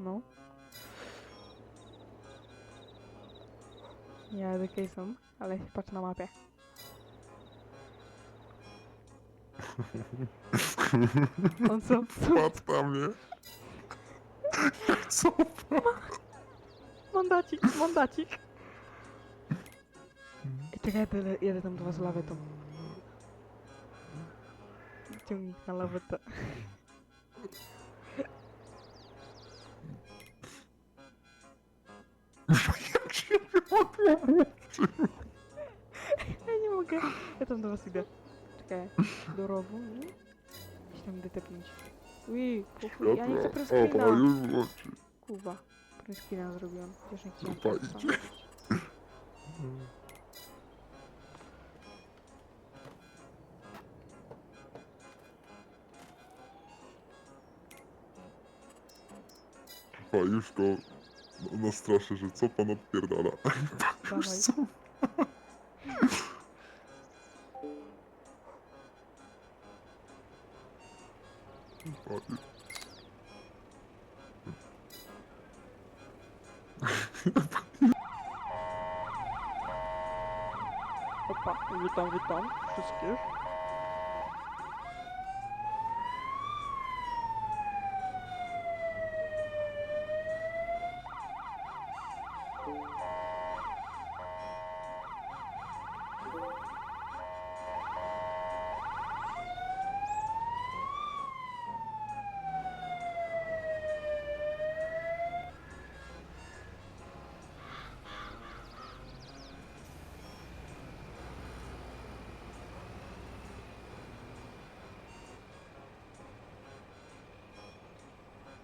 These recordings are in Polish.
No. Nie jadę case'em, ale patrz na mapie. On co? co? Patrz na mnie. Co? Mandacik, mandacik. Ej, Czekaj, tyle, jedę tam do was lawetą. Ciągnik na lawetę. Ja nie mogę. Ja tam do was idę. Czekaj, do rowu, nie? Gdzieś tam idę tepnąć. Ui, puchuj, ja nie chcę preskina. już włączy. Kuba, preskina zrobiłam. Chociaż nie chciałam. Pressa. idzie. Pa, już go no, nastraszę, że co pan odpierdala. Już Dawaj. co?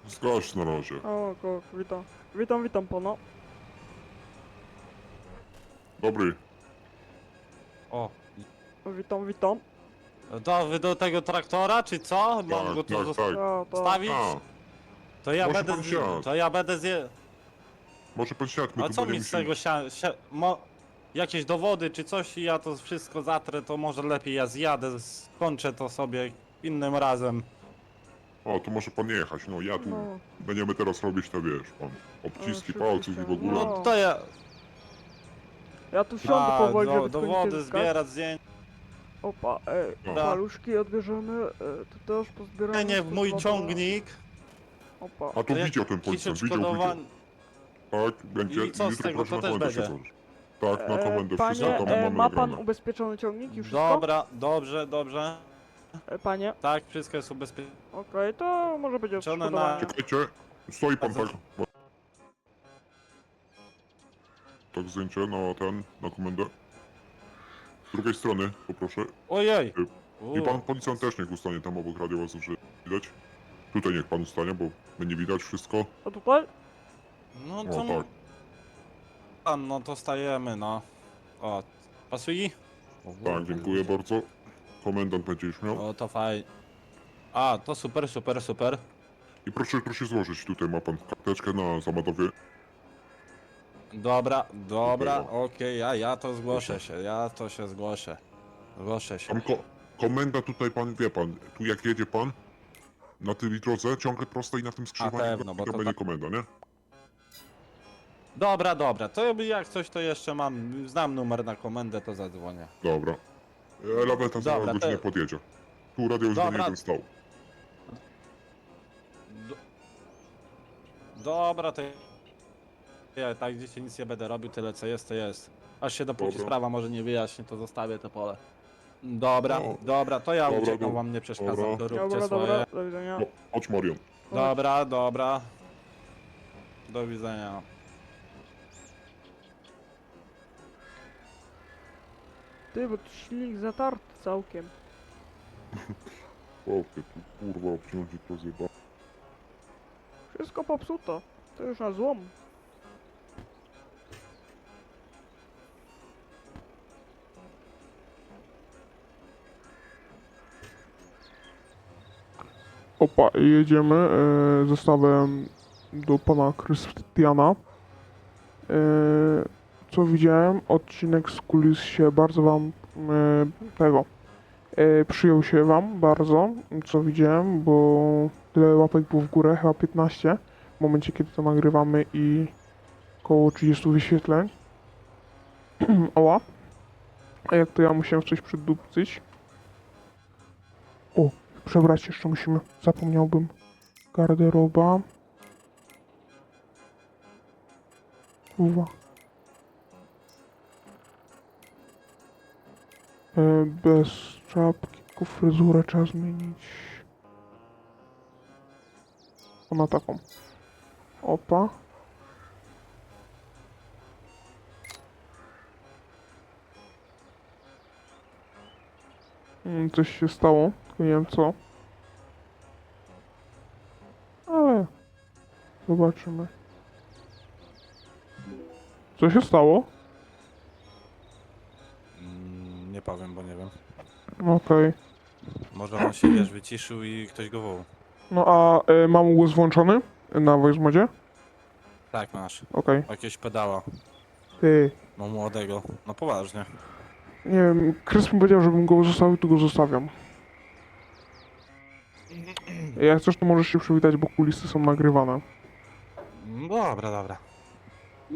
Zgasz na razie. O, ko, witam. Witam, witam pana. Dobry. O, Witam, witam. wy do tego traktora, czy co? Mam go Tak, tu tak, tak. Ja, to... stawić? A, To ja Może będę pan z... siadł. To ja będę zje... może pan siadł, my A tu co mi będziemy z tego sia... sia... Mo... Jakieś dowody czy coś i ja to wszystko zatrę, to może lepiej ja zjadę, skończę to sobie innym razem. O, to może pan jechać, no ja tu... No, Będziemy teraz robić te, wiesz, pan, odciski oczywiście. palców i w ogóle. No. No to ja... ja tu siądę A, powoli, do, żeby dowody skończyć skak. zbierać zdjęć. Opa, ej, No. paluszki odbierzemy, e, tu też pozbieramy. Nie, nie, w mój ciągnik. Opa, A to To jak widział ten policjant, widział, widział. Tak, będzie. I co z jutro tego, proszę to na też komendę się będzie? Tak, na e, komendę panie, wszystko tam e, mamy ma pan ubezpieczony ciągnik już wszystko? Dobra, dobrze, dobrze. E, panie, Tak, wszystko jest ubezpieczone. okej, to może będzie Czy one na- odszkodowanie. Czekajcie, stoi pan tak. Tak zdjęcie na ten, na komendę. Z drugiej strony, poproszę. Ojej! I pan policjant też niech ustanie tam obok radiowozów, że widać. Tutaj niech pan ustanie, bo my nie widać wszystko. A tutaj? No O, to... tak. A, no to stajemy, no. O, pasuje? Tak, dziękuję bardzo. Komendant będzie już miał. O, to fajnie. A, to super, super, super. I proszę, proszę złożyć, tutaj ma pan karteczkę na Zamadowie. Dobra, dobra, Dziękuję. okej, ja, ja to zgłoszę się, ja to się zgłoszę. Zgłoszę się. Tam ko komenda tutaj pan, wie pan, tu jak jedzie pan, na tej drodze, ciągle prosto i na tym skrzyżowaniu pewno, bo to będzie tak- komenda, nie? Dobra, dobra, to jak coś to jeszcze mam, znam numer na komendę, to zadzwonię. Dobra. E, Laweta za Dobra, godzinę to- podjedzie. Tu radio już do Dobra. jeden stał. Do... Dobra, to ja tak dzisiaj nic nie będę robił, tyle co jest, to jest. Aż się dopóki Dobra. sprawa może nie wyjaśni, to zostawię to pole. Dobra, No. dobra, to ja Dobra, uciekam, dobra. wam nie przeszkadzam, Dobra. to róbcie Dobra, swoje. dobra, do widzenia. No, chodź Marion. Dobra, dobra. Do widzenia. Ty, bo tu silnik zatarty całkiem. Ty tu kurwa obciąży to zjeba. Wszystko popsuto. To już na złom. Opa, jedziemy e, zestawem do pana Krystiana. E, co widziałem, odcinek z kulis się bardzo wam e, tego e, przyjął się wam bardzo, co widziałem, bo tyle łapek było w górę, chyba 15. w momencie, kiedy to nagrywamy i około 30 wyświetleń. Oła. A jak to ja musiałem coś przedupcyć. O, przebrać jeszcze musimy. Zapomniałbym. Garderoba. Uwa. Bez czapki, tylko fryzurę trzeba zmienić. Ona taką. Opa. Mm, Coś się stało, tylko nie wiem co. Ale zobaczymy. Co się stało? Okej. Może on się wiesz, wyciszył i ktoś go wołał. No a e, mam głos włączony na voice modzie? Tak, masz. Okej. Jakieś pedała. Ty. No młodego. No poważnie. Nie wiem, Chris mi powiedział, żebym go zostawił, to go zostawiam. Jak chcesz, to możesz się przywitać, bo kulisy są nagrywane. Dobra, dobra.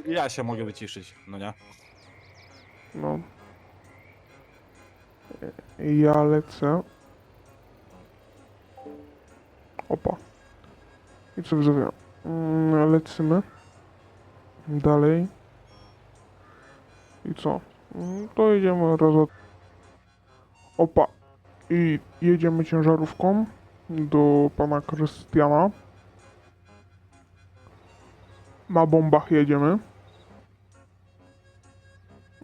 Ja się mogę wyciszyć, no nie? No. Ja lecę. Opa. I co widzowie? Mm, Lecimy. Dalej. I co? Mm, To jedziemy raz od... Opa. I jedziemy ciężarówką do pana Krystiana. Na bombach jedziemy.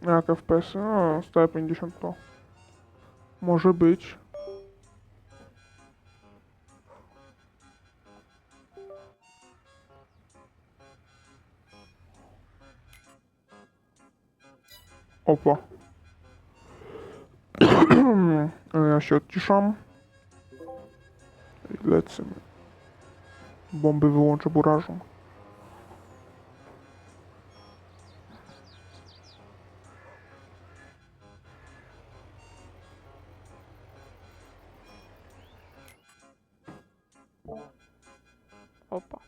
Jak FPS? No, 150 to może być. Opa. ja się odciszam. I lecimy. Bomby wyłączę burażą. Opa.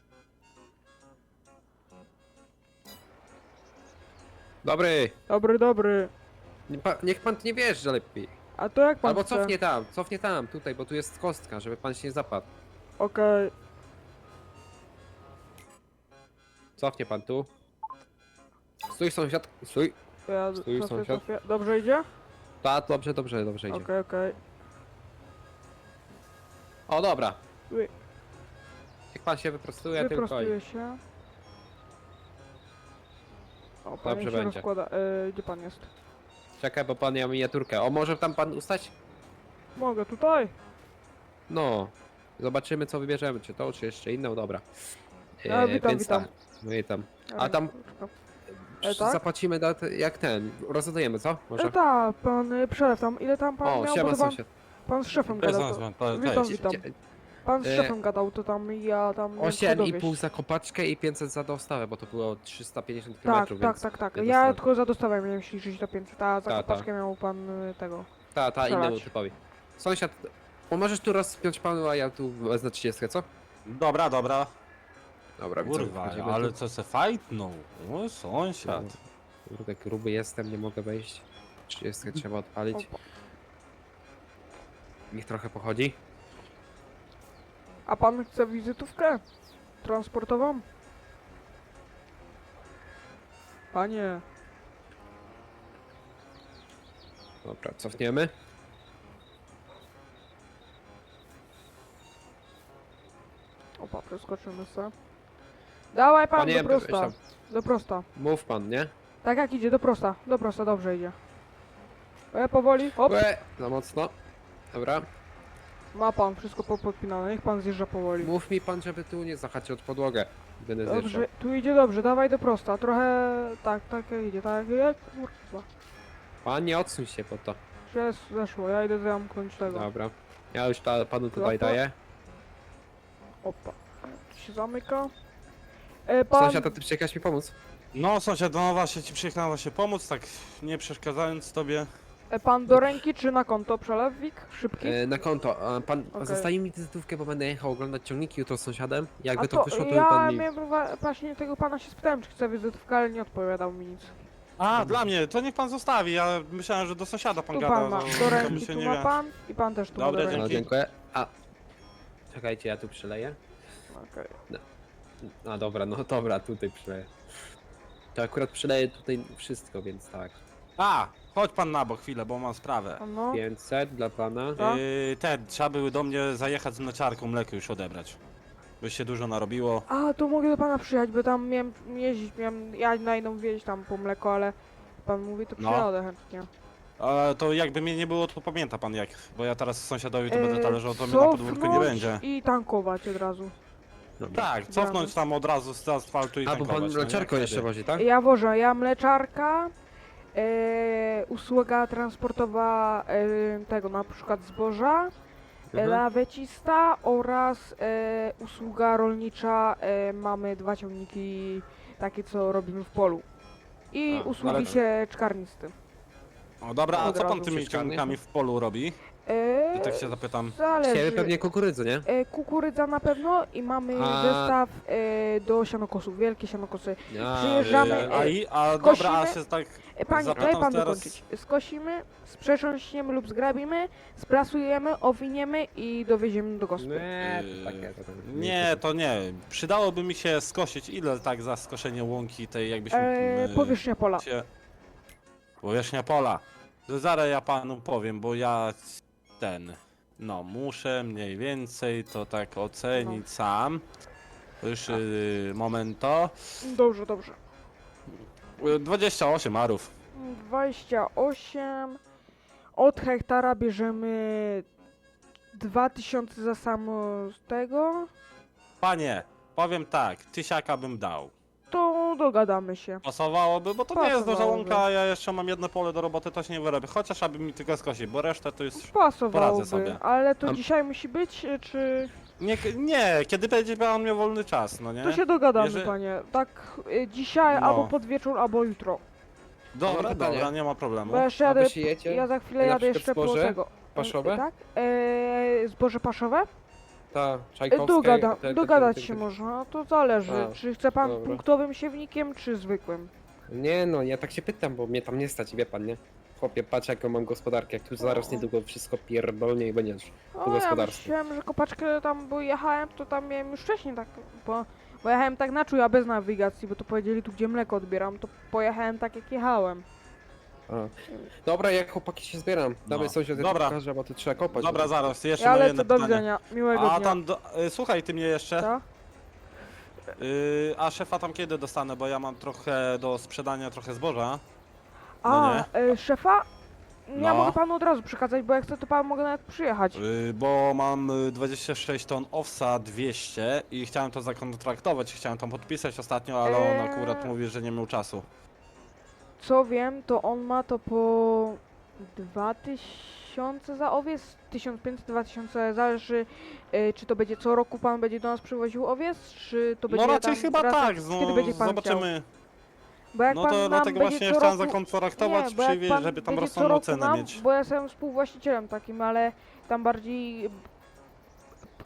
Dobry, Dobry, dobry. nie pa, niech pan tu nie wjeżdża lepiej. A to jak pan Albo chce? cofnie tam, cofnie tam, tutaj, bo tu jest kostka, żeby pan się nie zapadł. Okej. Cofnie pan tu. Stój sąsiad, stój. Ja Stój, cofię, sąsiad. cofię. Dobrze idzie? Ta, dobrze, dobrze, dobrze idzie. Okej, okej. O, dobra. Ui. Pan się wyprostuje tylko Wyprostuję i... się. O, Dobrze panie się będzie. rozkłada. E, gdzie pan jest? Czekaj, bo pan ja miniaturkę. O, może tam pan ustać? Mogę tutaj. No. Zobaczymy co wybierzemy, czy to, czy jeszcze inną, dobra. A, witam, więc witam. tak, Witam. A tam-. E, tak? Zapłacimy dat- jak ten, rozdajemy, co? Może? E, tak, pan y, przelew tam. Ile tam pan O, miał? siema Bo to pan, sąsiad. pan z szefem gadał. Witam, witam. Dzie- Pan z E, szefem gadał, to tam ja tam... miałem 8,5 dowieść. za kopaczkę i 500 za dostawę, bo to było 350 km, Tak, więc... tak, tak, tak. ja Ja dostałem. tylko za dostawę miałem się liczyć do 500, a za Ta, ta. kopaczkę miał pan y, tego. Ta, ta, innemu strzelać. typowi. Sąsiad, pomożesz tu rozpiąć panu, a ja tu wezmę 30, co? Dobra, dobra. Dobra, widzę, Kurwa, wchodzimy ale tu. co se fajtnął? O, sąsiad. Kurde, gruby jestem, nie mogę wejść. 30 trzeba odpalić. Opa. Niech trochę pochodzi. A pan chce wizytówkę? Transportową? Panie, Dobra, cofniemy. opa, przeskoczymy se. Dawaj pan Panie, do prosta, do prosta. Mów pan, nie? Tak jak idzie, do prosta, do prosta, dobrze idzie. E, powoli, hop, Łe, za mocno. Dobra. Ma pan wszystko popodpinane, niech pan zjeżdża powoli. Mów mi pan, żeby tu nie zahaczył od podłogę. Będę zjeżdżał. Dobrze, tu idzie dobrze, dawaj do prosta, trochę, tak, tak jak idzie, tak jak, kurwa. Pan nie odsuń się po to. Przez, zeszło, ja idę zamknąć tego. Dobra. Ja już ta, panu tutaj Klapa. daję. Opa, tu się zamyka. E, pan, Sąsiad, a ty przyjechałeś mi pomóc? No sąsiad, no właśnie ci przyjechałem właśnie pomóc, tak nie przeszkadzając tobie. E, Pan do ręki czy na konto przelewik? Szybki? E, na konto. A pan Okej. zostawi mi wizytówkę, bo będę jechał oglądać ciągniki jutro z sąsiadem. Jakby A to, wyszło, to by ja pan mi... miałem właśnie tego pana się spytałem, czy chce wizytówkę, ale nie odpowiadał mi nic. A, dla mnie, to niech pan zostawi. Ja myślałem, że do sąsiada pan Tu gada. pan ma, do to mi ręki się tu nie ma wie. pan i pan też tu ma Dobra, do No, ręki. dziękuję. A, czekajcie, ja tu przyleję. Okej. A dobra, no dobra, tutaj przyleję. To akurat przyleję tutaj wszystko, więc tak. A, chodź pan na bok chwilę, bo mam sprawę. No, 500 dla pana. Co? Yy, te, trzeba były do mnie zajechać z mleczarką, mleko już odebrać. By się dużo narobiło. a to mogę do pana przyjechać, bo tam miałem jeździć, miałem ja na inną wieś tam po mleko, ale pan mówi, to No. przyjadę chętnie. A to jakby mnie nie było, to pamięta pan jak. Bo ja teraz sąsiadowi to będę E, talerzał, to mnie na podwórku nie cofnąć będzie. I tankować od razu. Tak, cofnąć tam od razu z asfaltu i A, bo tankować. pan no nie? mleczarką jeszcze wozi, tak? Ja wożę, ja mleczarka, e, usługa transportowa e, tego na przykład zboża, e, Mhm. lawecista oraz e, usługa rolnicza. E, mamy dwa ciągniki takie, co robimy w polu. I A, usługi ale- sieczkarnisty. O dobra, a Od co pan razu tymi się ciągnikami w polu robi? E, I tak się zapytam. zależy. Pewnie kukurydzy, nie? E, kukurydza na pewno i mamy A- zestaw e, do sianokosów, wielkie sianokosy. A, Przyjeżdżamy, Yy, a i, a dobra, a kosimy- się tak... E, Panie, Zapytam daj pan teraz- dokończyć. Skosimy, sprzecząśniemy lub zgrabimy, sprasujemy, owiniemy i dowieziemy do gospy. Nie, Yy, to takie. To tam, Nie, to nie. Przydałoby mi się skosić. Ile tak za skoszenie łąki tej jakbyśmy... E, yy, powierzchnia pola. się... Powierzchnia pola. To zaraz ja panu powiem, bo ja ten... No, muszę mniej więcej to tak ocenić No. sam. Już yy, momento. Dobrze, dobrze. Yy, 28 arów. 28. Od hektara bierzemy 2000 za samo z tego. Panie, powiem tak, tysiaka bym dał. To dogadamy się. Pasowałoby, bo to nie jest duża Pasowałoby. łąka, a ja jeszcze mam jedno pole do roboty, to się nie wyrobię. Chociaż aby mi tylko skosić, bo resztę to jest... Pasowałoby. sobie. Ale to A- dzisiaj musi być, e, czy... Nie, nie, kiedy będzie pan miał wolny czas, no nie? To się dogadamy, Jeżeli- panie. Tak e, dzisiaj, No. albo pod wieczór, albo jutro. Dobra, pytanie. dobra, nie ma problemu. Bo ja jeszcze A jadę, ja za chwilę na jadę przykład jeszcze po zboże tego. paszowe? Tak? E, zboże paszowe? Ta, Czajkowskie. Dogada, dogadać się można, to zależy. A, czy chce pan dobra. punktowym siewnikiem, czy zwykłym? Nie no, ja tak się pytam, bo mnie tam nie stać, wie pan, nie? Chłopie, patrz jaką mam gospodarkę, jak tu zaraz O. niedługo wszystko pierdolnie i będziesz. O, Po ja gospodarstwie. myślałem, że kopaczkę tam, bo jechałem, to tam miałem już wcześniej tak, bo, bo jechałem tak na czuja, bez nawigacji, bo to powiedzieli tu, gdzie mleko odbieram, to pojechałem tak, jak jechałem. A. Dobra, jak chłopaki się zbieram. Dawaj No. sąsiad, Dobra. ci pokażę, bo tu trzeba kopać. Dobra, no. zaraz, jeszcze mam lecę, jedno do pytanie. widzenia, miłego A dnia. tam, do, y, słuchaj ty mnie jeszcze, Co? y, a szefa tam kiedy dostanę, bo ja mam trochę do sprzedania, trochę zboża. A, No e, szefa? Ja No. mogę panu od razu przekazać, bo jak chcę, to pan mogę nawet przyjechać. Y, bo mam y, 26 ton owsa 200 i chciałem to zakontraktować, chciałem tam podpisać ostatnio, ale on Eee. akurat mówi, że nie miał czasu. Co wiem, to on ma to po 2000 za owiec, 1500-2000, zależy e, czy to będzie co roku pan będzie do nas przywoził owiec, czy to będzie No raczej tam chyba tak, kiedy no, będzie pan zobaczymy. Bo jak No pan to nam dlatego będzie właśnie co chciałem roku, zakontraktować, nie, bo jak przywieźć, pan żeby tam będzie co roku cenę nam, mieć. Bo ja jestem współwłaścicielem takim, ale tam bardziej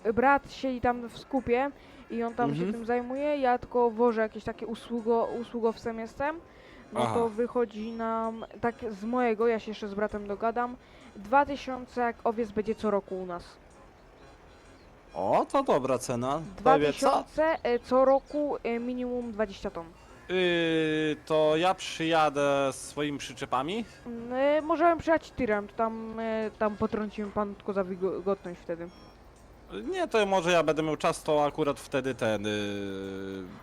b- brat siedzi tam w skupie i on tam Mhm. się tym zajmuje, ja tylko wożę jakieś takie usługo, usługowcem jestem. No Aha. to wychodzi nam, tak z mojego, ja się jeszcze z bratem dogadam, 2000 jak owiec będzie co roku u nas. O, to dobra cena. Prawie co? 2000 e, co roku e, minimum 20 ton. Yy, to ja przyjadę swoimi przyczepami. Mm, e, Możemy przyjechać tirem, to tam, e, tam potrącimy pan tylko za wilgotność wtedy. Nie, to może ja będę miał czas, to akurat wtedy ten yy,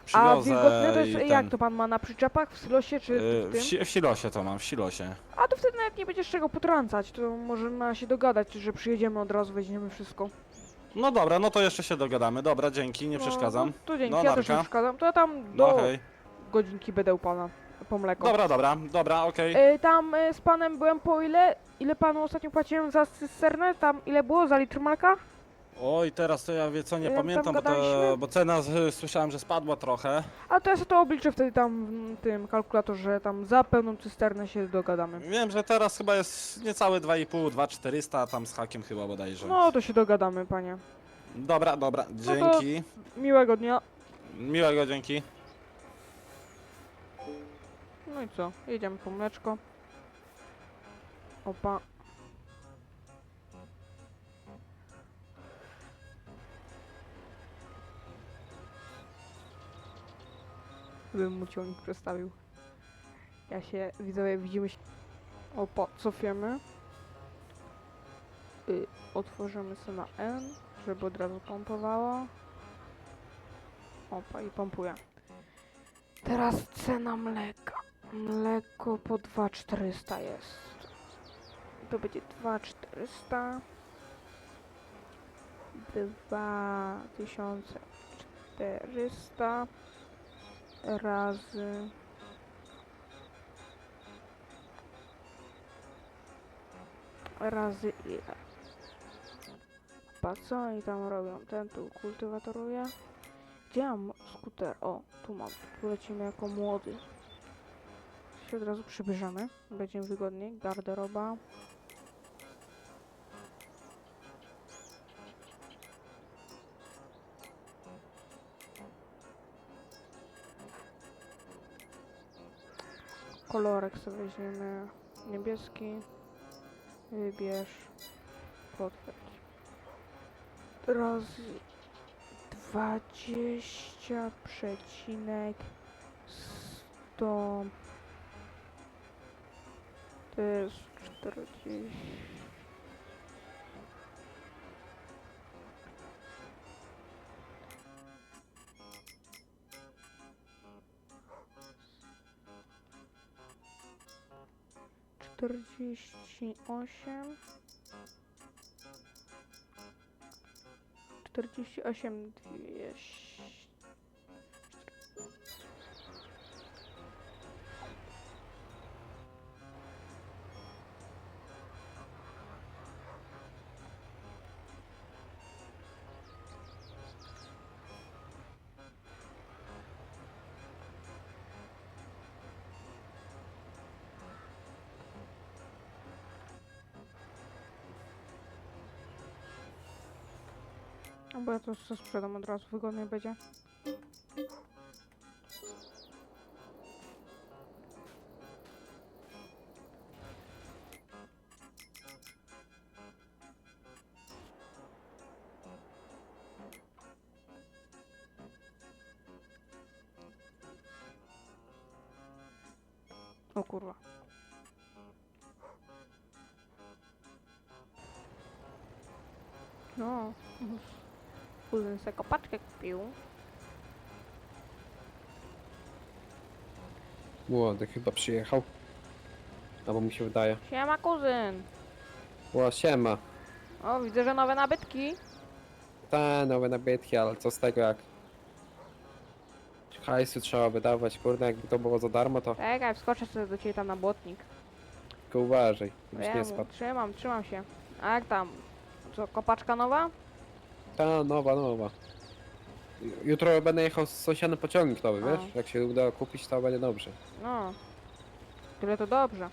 A przywiozę wilgotne to jest, i jak ten, to pan ma na przyczepach, w silosie czy yy, w w, tym? si- w silosie to mam, w silosie. A to wtedy nawet nie będziesz czego potrącać, to możemy się dogadać, że przyjedziemy od razu, weźmiemy wszystko. No dobra, no to jeszcze się dogadamy. Dobra, dzięki, nie No, przeszkadzam. No, to dzięki, No, ja też nie narka. przeszkadzam. To ja tam No do hej. godzinki będę u pana po mleko. Dobra, dobra, dobra, okej. E, tam e, z panem byłem po ile? Ile panu ostatnio płaciłem za cysternę? Tam ile było za litr mleka? Oj, teraz to ja wie co, nie tam pamiętam, bo, to, gadaliśmy? bo cena z, słyszałem, że spadła trochę. A to ja sobie to obliczę wtedy tam w tym kalkulatorze, tam za pełną cysternę się dogadamy. Wiem, że teraz chyba jest niecałe 2,5, 2,400, tam z hakiem chyba bodajże. No to się dogadamy, panie. Dobra, dobra, to- dzięki. Miłego dnia. Miłego, dzięki. No i co? Jedziemy po mleczko. Opa. Bym mu ciągnik przestawił. Ja się, widzowie, widzimy się. Opa, cofiemy. Y, otworzymy sobie na N, żeby od razu pompowało. Opa, i pompuje. Teraz cena mleka. Mleko po 2400 jest. To będzie 2400. 2400 razy razy ile? Pa co oni tam robią? Ten tu kultywatoruje. Gdzie mam skuter? O, tu mam. Tu lecimy jako młody. Się od razu przybierzemy. Będzie wygodniej. Garderoba. Kolorek sobie weźmiemy niebieski. Wybierz. Potwierdź. Razy 20 przecinek 100 to jest 40 48 48 200 No Albo ja to sprzedam od razu, wygodniej będzie. O kurwa. No. no. Kuzyn se kopaczkę kupił. Młody chyba przyjechał. Albo mi się wydaje. Siema kuzyn. Ło, siema. O, widzę, że nowe nabytki. Te nowe nabytki, ale co z tego jak... Hajsu trzeba wydawać, kurde, jakby to było za darmo, to Czekaj, wskoczę sobie do ciebie tam na błotnik. tylko uważaj, żebyś nie Wiem, spadł. trzymam, trzymam się. A jak tam? Co, kopaczka nowa? Ta, nowa, nowa. Jutro będę jechał z sąsiadem pociągnik nowy, A. wiesz? Jak się uda kupić, to będzie dobrze. No. Tyle to dobrze.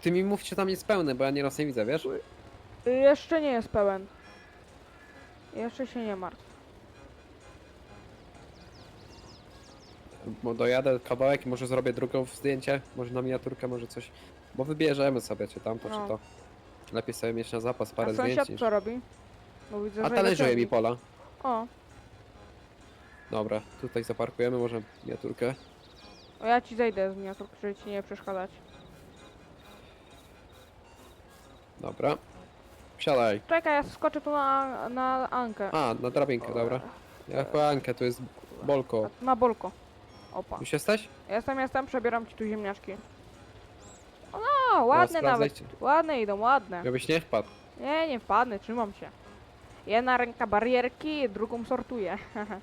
Ty mi mów, czy tam jest pełny, bo ja nieraz nie widzę, wiesz? Y, Jeszcze nie jest pełen. Jeszcze się nie martw. Bo dojadę kawałek i może zrobię drugą zdjęcie, może na miniaturkę, może coś. Bo wybierzemy sobie, czy tamto, No. czy to. Lepiej sobie mieć na zapas parę A sąsiad zdjęć. niż- co robi? Bo widzę, A że talerzuje mi pola. O, Dobra, tutaj zaparkujemy może miniaturkę. o ja ci zejdę z miniaturki, żeby ci nie przeszkadzać. Dobra. Wsiadaj. Czekaj, ja skoczę tu na, na Ankę. A, na drabinkę, dobra. Ja chyba Ankę, tu jest Bolko. Na bolko. Opa. Już jesteś? Jestem, jestem, przebieram ci tu ziemniaczki. O, no, ładne nawet. Ładne idą, ładne. Żebyś nie wpadł. Nie, nie wpadnę, trzymam się. Jedna ręka barierki, drugą sortuję.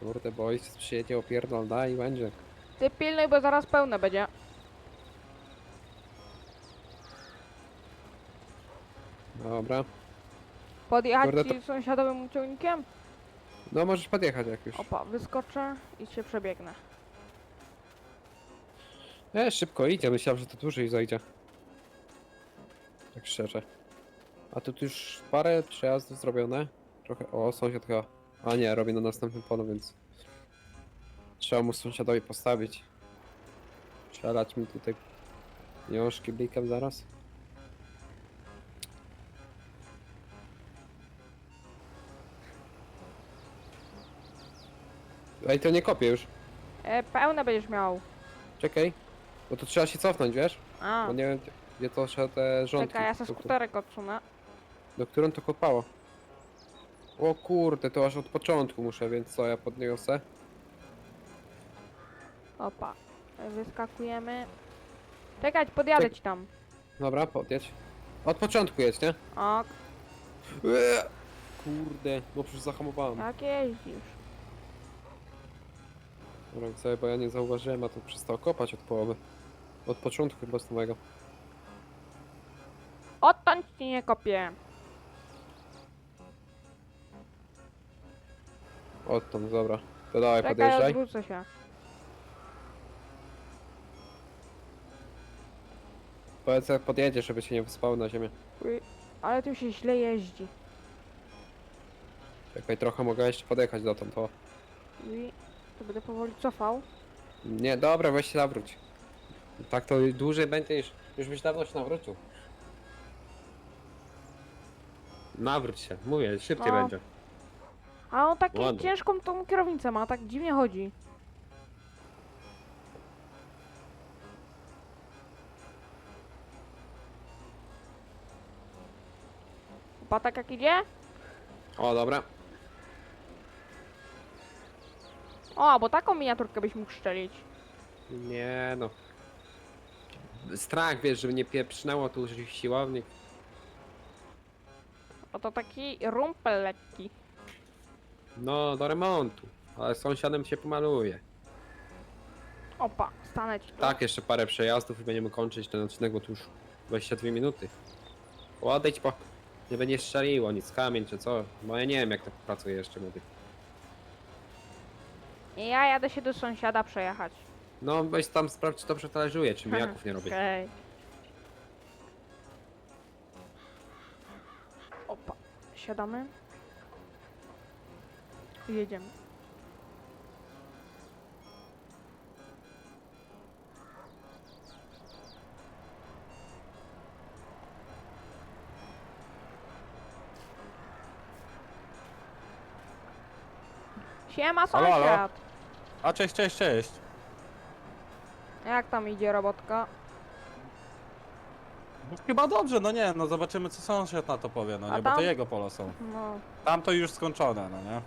Kurde, bo ojciec przyjedzie, opierdol, da i będzie. Ty pilnuj, bo zaraz pełne będzie. Dobra. Podjechać Kurde, ci sąsiadowym ciągnikiem? No możesz podjechać jak już. Opa, wyskoczę i się przebiegnę. E, szybko idzie, myślałem, że to dłużej zajdzie. Tak szczerze. A tu już parę przejazdów zrobione. Trochę, o sąsiad chyba. A nie, robi na następnym polu, więc... Trzeba mu sąsiadowi postawić. Przelać mi tutaj jążki blikiem zaraz. Ej, to nie kopię już. E, pełne będziesz miał. Czekaj. Bo to trzeba się cofnąć, wiesz? A, Bo nie wiem, gdzie to trzeba te rządki. czekaj, ja se do, skuterek odsunę. Do którą to kopało. O kurde, to aż od początku muszę, więc co, ja podniosę? Opa, wyskakujemy. Czekać, podjadę Czek- ci tam. Dobra, podjedź. Od początku jedź, nie? O, Eee! Kurde, no przecież zahamowałem. jak jeździsz? Dobra, sobie, bo ja nie zauważyłem, a to przestał kopać od połowy. Od początku chyba z nowego. Odtąd ci nie kopię. Odtąd, dobra. To dawaj, Czekaj, podjeżdżaj. odwrócę się. Powiedz jak podjedziesz, żeby się nie wyspał na ziemię. Uj, ale tu się źle jeździ. Czekaj, trochę mogę jeszcze podjechać dotąd, to. Uj, to będę powoli cofał. Nie, dobra, weź się nawróć. Tak to dłużej będzie niż... Już byś dawno się nawrócił. Nawróć się, mówię, szybciej No. będzie. A on taką Ładnie. ciężką tą kierownicę ma, tak dziwnie chodzi. Opa, tak jak idzie? O, dobra. O, bo taką miniaturkę byś mógł szczelić. Nie no. Strach, wiesz, żeby nie pieprznęło tu siłownik. Oto taki rumpel lekki. No, do remontu. Ale z sąsiadem się pomaluje. Opa, stanę ci tu. Tak, jeszcze parę przejazdów i będziemy kończyć ten odcinek, bo tu już 22 minuty. Odejdź po... Nie będzie strzeliło nic, kamień czy co. Bo ja nie wiem jak to pracuje jeszcze. I ja jadę się do sąsiada przejechać. No, weź tam sprawdź, czy to przetalerzuje, czy mijaków nie robi. Okej. Opa, siadamy. Jedziemy. Siema Halo, halo. sąsiad! A cześć, cześć, cześć. Jak tam idzie robotka? Chyba dobrze, no nie, no zobaczymy co sąsiad na to powie, no A nie, bo to jego polo są. No, Tam to już skończone, no nie?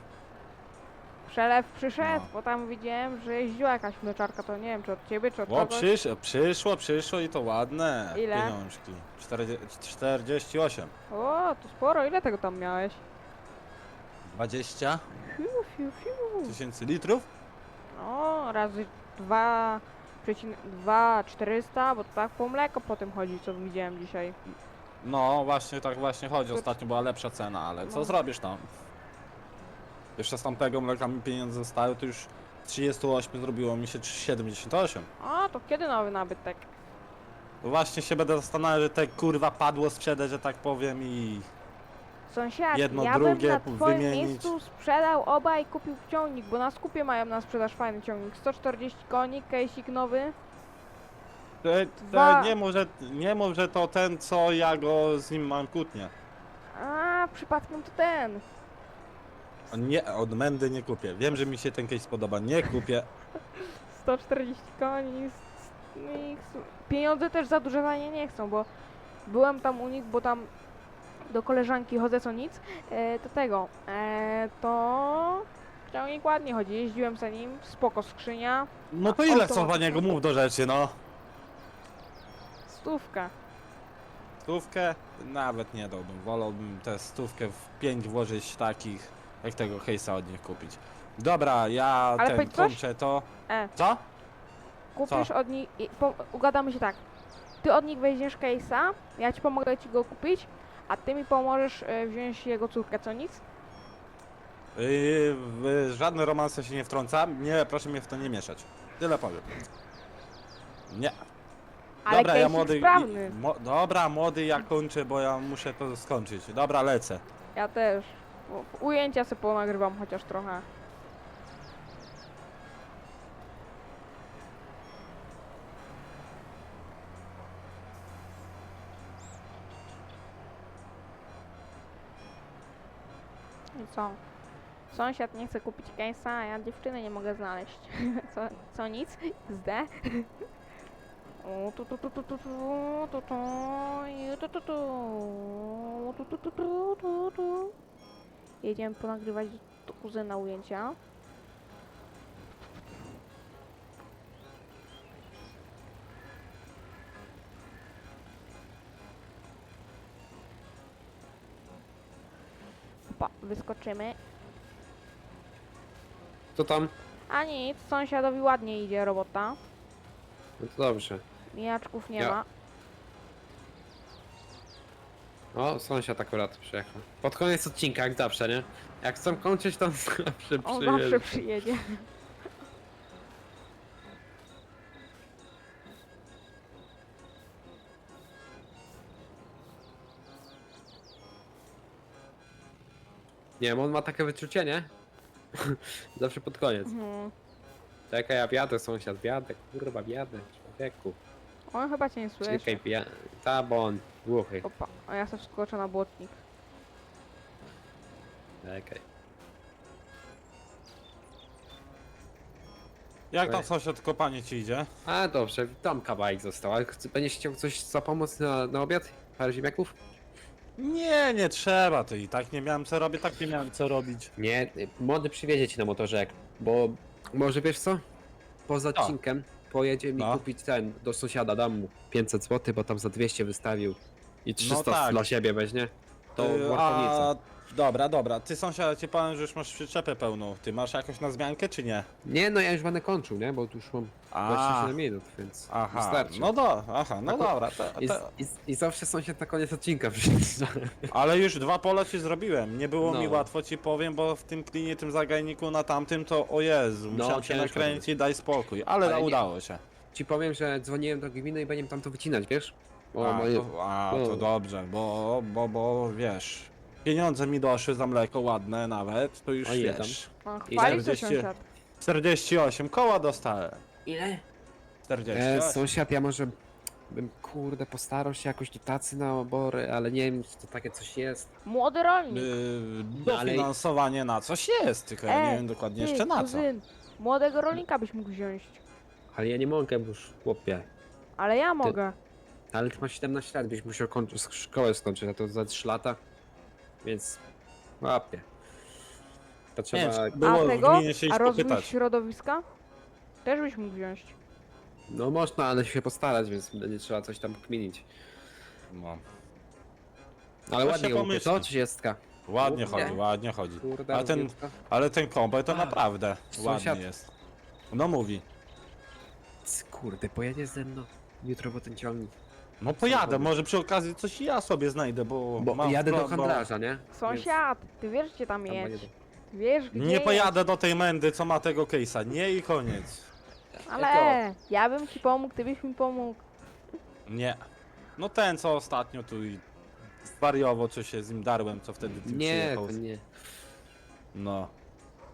Przelew przyszedł, No. bo tam widziałem, że jeździła jakaś mleczarka, to nie wiem, czy od ciebie, czy od O, kogoś. przysz, przyszło, przyszło i to ładne Ile? pieniążki. 40, 48. O, to sporo, ile tego tam miałeś? 20 Fiu, fiu, fiu. tysięcy litrów? O, razy dwa dwa 400, bo to tak po mleko po tym chodzi, co widziałem dzisiaj. No właśnie, tak właśnie chodzi. Ostatnio była lepsza cena, ale co No. zrobisz tam? Jeszcze z tamtego mleka mi pieniądze zostały, to już 38 zrobiło mi się 78. O, to kiedy nowy nabytek? To właśnie się będę zastanawiał, że te kurwa padło sprzedać, że tak powiem i... Sąsiad, Jedno, ja drugie bym na twoim wymienić. miejscu sprzedał oba i kupił ciągnik, bo na skupie mają na sprzedaż fajny ciągnik. 140 koni, kejsik nowy. Te, Dwa. te, nie, mów, że, nie mów, że to ten, co ja go z nim mam kłótnię. A, przypadkiem to ten. Nie, od Mendy nie kupię. Wiem, że mi się ten case podoba, nie kupię. 140 koni. s- i s- Pieniądze też za duże za nie nie chcą, bo byłem tam u nich, bo tam do koleżanki chodzę co nic, e, to tego, e, to ciągnik ładnie chodzi, jeździłem za nim, spoko skrzynia, No to ile Auto- co za niego mów do rzeczy, no. stówka. Stówkę? Nawet nie dałbym. Wolałbym tę stówkę w pięć włożyć takich, jak tego case'a od nich kupić. Dobra, ja Ale ten powiedz coś? kończę to. E, Co? kupisz od nich, i, po, ugadamy się tak, ty od nich weźmiesz case'a, ja ci pomogę ci go kupić, A ty mi pomożesz e, wziąć jego córkę, co nic? Yy, w żadne romanse się nie wtrącam. Nie, proszę mnie w to nie mieszać. Tyle powiem. Nie. Ale Dobra, ja młody. sprawny. Mo, dobra, młody, ja kończę, bo ja muszę to skończyć. Dobra, lecę. Ja też. Ujęcia sobie ponagrywam chociaż trochę. I co? Sąsiad nie chce kupić case'a, a ja dziewczyny nie mogę znaleźć. co, co nic? Zde? Jedziemy ponagrywać do kuzyna ujęcia. Opa, wyskoczymy. To tam? A nic, sąsiadowi ładnie idzie robota. No to dobrze. Mijaczków nie Ja- ma. O, sąsiad akurat przyjechał. Pod koniec odcinka, jak zawsze, nie? Jak chcą kończyć, to zawsze On zawsze przyjedzie. Nie wiem, on ma takie wyczucie, nie? zawsze pod koniec. Mhm. Czekaj, ja wjadę, sąsiad, wjadę, kurwa, wjadę, człowieku. On chyba cię nie słyszy. Czekaj, wjadę. Ta, bo on głuchy. Opa, a ja sobie wskoczę na błotnik. Czekaj. Jak tam Ej. sąsiad kopanie ci idzie? A dobrze, tam kawałek został. Chce- będziesz chciał coś za pomoc na, na obiad? Parę ziemniaków? Nie, nie trzeba, to i tak nie miałem co robić, tak nie miałem co robić. Nie, y, młody przywiezie ci na motorze, jak- bo może wiesz co? Poza Co? odcinkiem pojedzie mi No. kupić ten, do sąsiada dam mu 500 zł, bo tam za 200 wystawił i 300 tak. dla siebie weźmie. To Yy, wartownica. a, dobra, dobra. Ty sąsiad, ci powiem, że już masz przyczepę pełną. Ty masz jakoś na zmiankę, czy nie? Nie, no ja już będę kończył, nie? Bo tu już mam A, 27 minut, więc aha, wystarczy. no do, aha, no dobra. To, I, to, i, I zawsze sąsiad na koniec odcinka przyjeżdża. ale już dwa pola ci zrobiłem. Nie było mi No. łatwo ci powiem, bo w tym klinie, tym zagajniku na tamtym to o Jezu, No, musiałem się ciężko nakręcić, daj spokój. Ale, Ale nie- udało się. Ci powiem, że dzwoniłem do gminy i będziemy tam to wycinać, wiesz? Bo A, moje... to, a no. to dobrze, bo, bo, bo wiesz, pieniądze mi doszły za mleko ładne nawet, to już A ile wiesz. No, się 40. sąsiad. 48 koła dostałem. Ile? 48. E, sąsiad, ja może bym kurde postarał się jakoś dotacje na obory, ale nie wiem, czy to takie coś jest. Młody rolnik. Yy, No, dofinansowanie na coś jest, tylko ja nie wiem dokładnie ty, jeszcze na co. kuzyn, Młodego rolnika byś mógł wziąć. Ale ja nie mogę, bo już chłopie. Ale ja mogę. Ale ty masz 17 lat, byś musiał kończyć szkołę skończyć, a to za 3 lata. Więc łapie. To Nie, trzeba. czy A było w tego? gminie się A iść rozwój popytać. środowiska? Też byś mógł wziąć. No można, ale się postarać, więc będzie trzeba coś tam kminić. No. Ale To ładnie się łupie, pomyśli. co? 30. Ładnie Kurde. chodzi, ładnie chodzi. Kurde, A ten-. Ale ten kompaj to A, naprawdę sąsiad. ładny jest. No mówi. C- Kurde, pojedzie ze mną jutro po ten ciągnik. No pojadę, może przy okazji coś ja sobie znajdę, bo, Bo mam jadę do bo- handlarza, nie? Sąsiad, ty wiesz gdzie tam tam jedź. pojedę. Ty wiesz gdzie Nie jedź. pojadę do tej mędy, co ma tego case'a. Nie i koniec. Ale ja bym ci pomógł, ty byś mi pomógł. Nie. No ten, co ostatnio tu i zwariowo, co się z nim darłem, co wtedy tym Nie, przyjechał. to nie. No,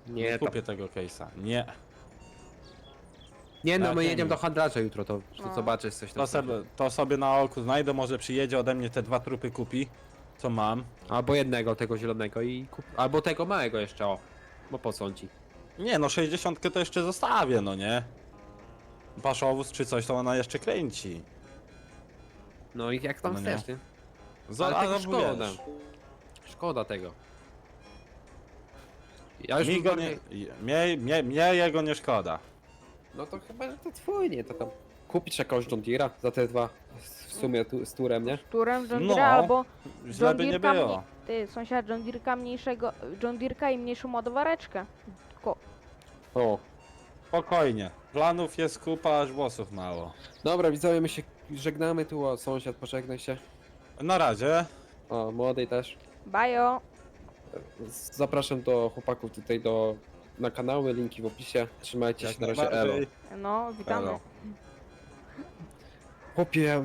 Nie, nie to... kupię tego case'a. Nie. Nie no Tak, my jedziemy do handlarza jutro, to, to No. zobaczysz coś tam. To sobie, to sobie na oku znajdę, może przyjedzie ode mnie te dwa trupy kupi, co mam. Albo jednego tego zielonego i kup... Albo tego małego jeszcze, o. Bo po co on ci? Nie no, 60 to jeszcze zostawię, no nie? Paszowóz czy coś, to ona jeszcze kręci. No i jak tam No nie. chcesz, nie? Za, Ale tego no, szkoda. wiesz, Szkoda tego. Ja już mi go nie, mnie, mnie, mnie jego nie szkoda. No to chyba, że to twój, nie? To tam kupić jakąś John Deere'a za te dwa w sumie tu, z turem, nie? Turem John No, Deere albo Źle John by nie Deere'ka było. mnie- Ty, sąsiad John Deere'ka mniejszego, John Deere'ka i mniejszą ładowareczkę. Tylko O. Spokojnie. Planów jest kupa, aż włosów mało. Dobra, widzowie, my się żegnamy tu, o sąsiad, pożegnaj się. Na razie. O, młodej też. Bajo! Zapraszam do chłopaków tutaj do na kanały, linki w opisie. Trzymajcie się, na razie elo. najbardziej. No, witamy. Elo. Chłopie,